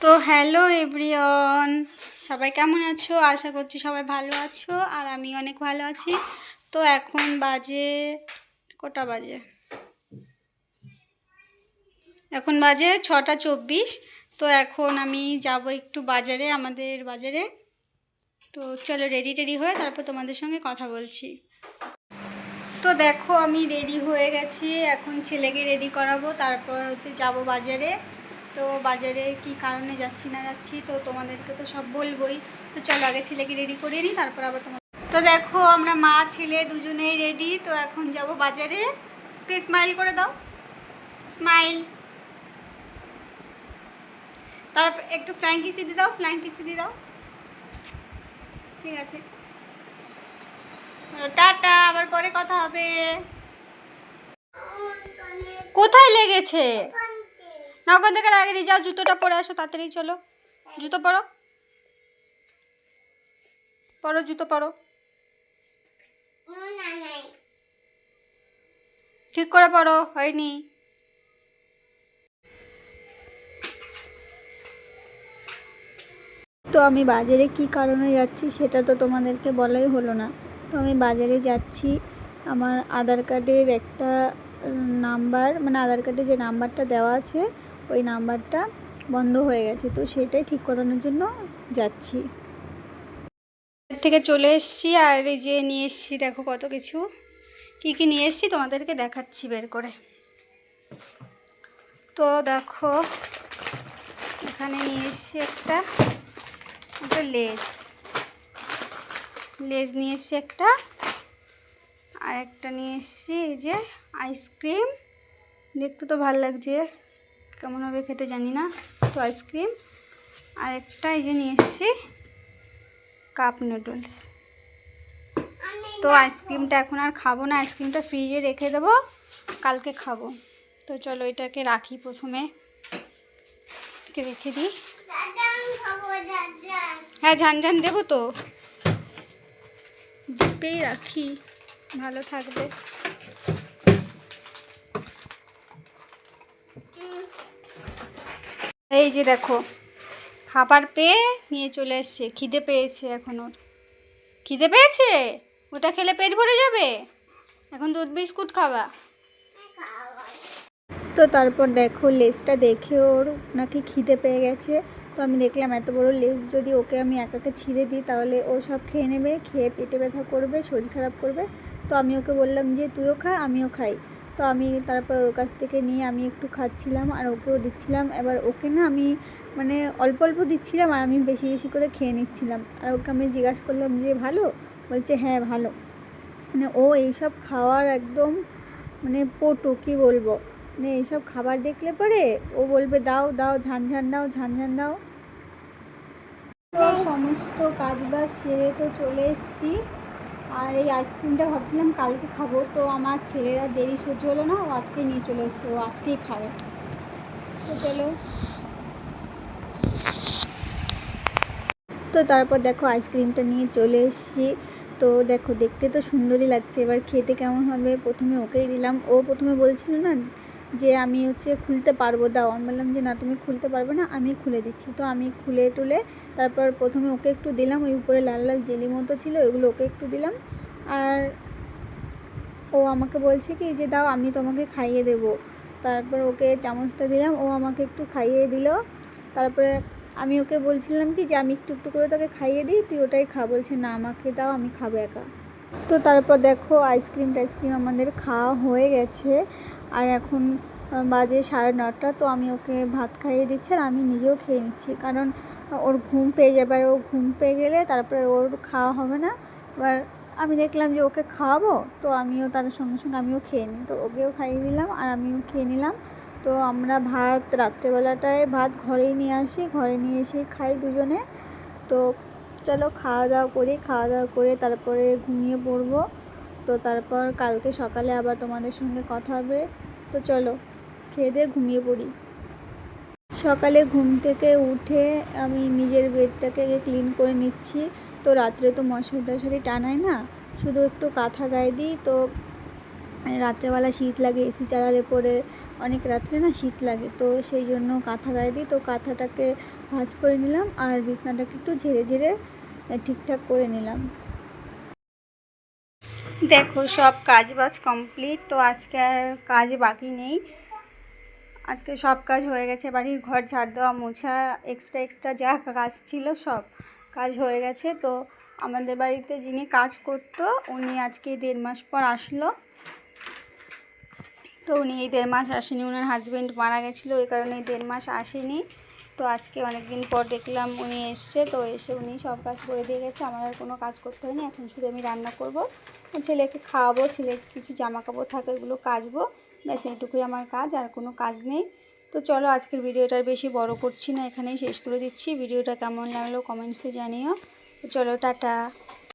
তো hello everyone সবাই কেমন আছো? আশা করছি সবাই ভালো আছো আর আমি অনেক ভালো আছি। তো এখন বাজে কটা বাজে? এখন বাজে ছটা চব্বিশ। তো এখন আমি যাব একটু বাজারে, আমাদের বাজারে। তো চলো রেডি টেডি হয়ে তারপর তোমাদের সঙ্গে কথা বলছি। তো দেখো আমি রেডি হয়ে গেছি। এখন ছেলেকে রেডি করাবো, তারপর হচ্ছে যাব বাজারে। তো বাজারে কি কারণে যাচ্ছি না যাচ্ছি, তো তোমাদেরকে তো সব বলবোই। তো চলো আগে ছেলেকে রেডি করে নিই, তারপর আবার তোমার তো দেখো, আমরা মা, ছেলে দুজনেই রেডি তো এখন যাব বাজারে। একটু স্মাইল করে দাও। স্মাইল তারপর একটু ফ্ল্যাং কিসি দিয়ে দাও ফ্ল্যাং কিসি দিয়ে দাও। ঠিক আছে। টাটা, আবার পরে কথা হবে। কোথায় লেগেছে? না ওখান থেকে লাগিয়ে যাও, জুতোটা পরে আসো তাড়াতাড়ি, চলো। জুতো পরো। পরো, জুতো পরো। ঠিক করে পরো, হয়নি। তো আমি বাজারে কি কারণে যাচ্ছি সেটা তো তোমাদেরকে বলাই হলো না। তো আমি বাজারে যাচ্ছি, আমার আধার কার্ডের একটা নাম্বার মানে আধার কার্ডে যে নাম্বারটা দেওয়া আছে ওই নাম্বারটা বন্ধ হয়ে গেছে, তো সেটাই ঠিক করানোর জন্য যাচ্ছি। থেকে চলে এসেছি আর এই যে নিয়ে এসেছি, দেখো কত কিছু। কী কী নিয়ে এসেছি তোমাদেরকে দেখাচ্ছি বের করে। তো দেখো, এখানে নিয়ে এসেছি একটা একটা লেজ। লেজ নিয়ে এসেছি একটা, আর একটা নিয়ে এসেছি এই যে আইসক্রিম। দেখতে তো ভালো লাগছে। কেমন হবে খেতে জানি না তো আইসক্রিম আর একটা এই যে নিয়ে এসেছি কাপ নুডলস তো আইসক্রিমটা এখন আর খাব না আইসক্রিমটা ফ্রিজে রেখে দেবো, কালকে খাব। তো চলো এটাকে রাখি প্রথমে রেখে দিই। হ্যাঁ ঝানঝান দেবো তো। ডিপেই রাখি, ভালো থাকবে। এই যে দেখো, খাবার পেয়ে নিয়ে চলে এসছে। খিদে পেয়েছে এখন ওর। খিদে পেয়েছে? ওটা খেলে পেট ভরে যাবে? এখন দুধ বিস্কুট খাবা। তো তারপর দেখো, লেজটা দেখে ওর নাকি খিদে পেয়ে গেছে। তো আমি দেখলাম, এত বড় লেজ যদি ওকে আমি একাকে ছিঁড়ে দিই, তাহলে ও সব খেয়ে নেবে, খেয়ে পেটে ব্যথা করবে, শরীর খারাপ করবে। তো আমি ওকে বললাম যে, তুইও খা, আমিও খাই। তো আমি তারপর ওর কাছ থেকে নিয়ে আমি একটু খাচ্ছিলাম আর ওকেও দিচ্ছিলাম। এবার ওকে না আমি মানে অল্প অল্প দিচ্ছিলাম আর আমি বেশি বেশি করে খেয়ে নিচ্ছিলাম। আর ওকে আমি জিজ্ঞাসা করলাম যে, ভালো? বলছে হ্যাঁ ভালো। মানে ও এইসব খাওয়ার একদম মানে পটু, কী বলব? মানে এইসব খাবার দেখলে পরে ও বলবে, দাও দাও, ঝান ঝান দাও, ঝান ঝান দাও। তো সমস্ত কাজ বাজ সেরে তো চলে এসেছি। আর এই আইসক্রিমটা ভাবছিলাম কালকে খাব, তো আমার ছেলেরা দেরি সহ্য হলো না, ও আজকে নিয়ে চলে এসছে, ও আজকেই খাবে। তো চলো। তো তারপর দেখো আইসক্রিমটা নিয়ে চলে এসেছি। তো দেখো দেখতে তো সুন্দরই লাগছে, এবার খেতে কেমন হবে? প্রথমে ওকেই দিলাম। ও প্রথমে বলছিল না যে আমি হচ্ছে খুলতে পারব, দাও। আমি বললাম যে, না, তুমি খুলতে পারবে না, আমি খুলে দিচ্ছি। তো আমি খুলে টুলে তারপর প্রথমে ওকে একটু দিলাম, ওই উপরে লাল লাল জেলি মতো ছিল, ওইগুলো ওকে একটু দিলাম। আর ও আমাকে বলছে কি, যে, দাও, আমি তোমাকে খাইয়ে দেবো। তারপর ওকে চামচটা দিলাম, ও আমাকে একটু খাইয়ে দিল। তারপরে আমি ওকে বলছিলাম কি, যে, আমি একটু একটু করে তোকে খাইয়ে দিই, তুই ওটাই খা। বলছে, না, আমাকে দাও, আমি খাব একা। তো তারপর দেখো, আইসক্রিম টাইসক্রিম আমাদের খাওয়া হয়ে গেছে। আর এখন বাজে সাড়ে নটা, তো আমি ওকে ভাত খাইয়ে দিচ্ছি আর আমি নিজেও খেয়ে নিচ্ছি। কারণ ওর ঘুম পেয়ে যাবে। আর ও ঘুম পেয়ে গেলে তারপরে ওর খাওয়া হবে না। এবার আমি দেখলাম যে ওকে খাওয়াবো, তো আমিও তার সঙ্গে সঙ্গে আমিও খেয়ে নিই। তো ওকেও খাইয়ে দিলাম আর আমিও খেয়ে নিলাম। তো আমরা ভাত রাত্রেবেলাটায় ভাত ঘরেই নিয়ে আসি। ঘরে নিয়ে এসে খাই দুজনে। তো চলো খাওয়া দাওয়া করি। খাওয়া দাওয়া করে তারপরে ঘুমিয়ে পড়ব। তো তারপর কালকে সকালে আবার তোমাদের সঙ্গে কথা হবে। তো চলো, খেয়ে দিয়ে ঘুমিয়ে পড়ি। সকালে ঘুম থেকে উঠে আমি নিজের বেডটাকে ক্লিন করে নিচ্ছি। তো রাত্রে তো মশারি টশারি টানাই না, শুধু একটু কাঁথা গায়ে দিই। তো রাত্রেবেলা শীত লাগে, এসি চালালে পরে অনেক রাত্রে না শীত লাগে। তো সেই জন্য কাঁথা গায়ে দিই। তো কাঁথাটাকে ভাঁজ করে নিলাম আর বিছনাটাকে একটু ঝেড়ে ঝেড়ে ঠিকঠাক করে নিলাম। দেখো, সব কাজ বাজ কমপ্লিট তো আজকে আর কাজ বাকি নেই। আজকে সব কাজ হয়ে গেছে, বাড়ির ঘর ঝাড় দেওয়া, মোছা এক্সট্রা এক্সট্রা যা কাজ ছিল সব কাজ হয়ে গেছে। তো আমাদের বাড়িতে যিনি কাজ করতো, উনি আজকে দেড় মাস পর আসলো। তো উনি এই দেড় মাস আসেনি ওনার হাজব্যান্ড মারা গেছিল, ওই কারণে দেড় মাস আসেনি। তো আজকে অনেক দিন পর দেখলাম উনি এসছে, তো এসে উনি সব কাজ করে দিয়ে গেছে। আমার আর কোনো কাজ করতে হয়নি, এখন শুধু আমি রান্না করব। ছেলেকে খাওয়াবো, ছেলে কিছু জামা কাপড় থাকে এগুলো কাচবো। ব্যাস, এইটুকুই আমার কাজ, আর কোনো কাজ নেই। তো চলো আজকের ভিডিওটা বেশি বড় করছি না, এখানেই শেষ করে দিচ্ছি। ভিডিওটা কেমন লাগল কমেন্টসে জানিও। তো চলো, টাটা।